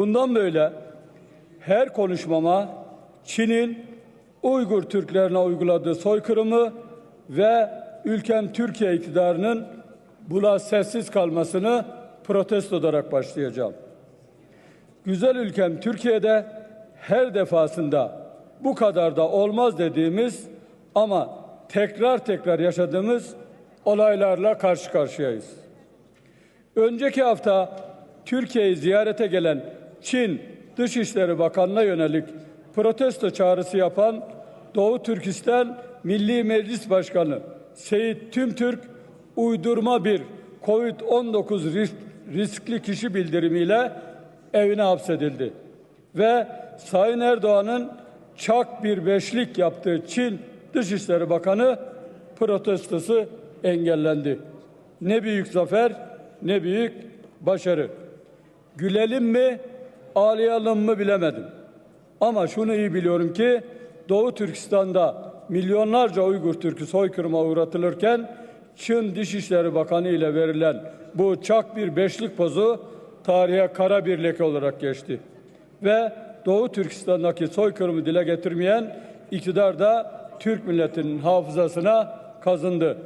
Bundan böyle her konuşmama Çin'in Uygur Türklerine uyguladığı soykırımı ve ülkem Türkiye iktidarının buna sessiz kalmasını protesto olarak başlayacağım. Güzel ülkem Türkiye'de her defasında bu kadar da olmaz dediğimiz ama tekrar tekrar yaşadığımız olaylarla karşı karşıyayız. Önceki hafta Türkiye'yi ziyarete gelen Çin Dışişleri Bakanı'na yönelik protesto çağrısı yapan Doğu Türkistan Milli Meclis Başkanı Seyit Tümtürk uydurma bir Covid-19 risk- riskli kişi bildirimiyle evine hapsedildi. Ve Sayın Erdoğan'ın çak bir beşlik yaptığı Çin Dışişleri Bakanı protestosu engellendi. Ne büyük zafer, ne büyük başarı. Gülelim mi, ağlayalım mı bilemedim. Ama şunu iyi biliyorum ki Doğu Türkistan'da milyonlarca Uygur Türk'ü soykırıma uğratılırken Çin Dışişleri Bakanı ile verilen bu çak bir beşlik pozu tarihe kara bir leke olarak geçti. Ve Doğu Türkistan'daki soykırımı dile getirmeyen iktidar da Türk milletinin hafızasına kazındı.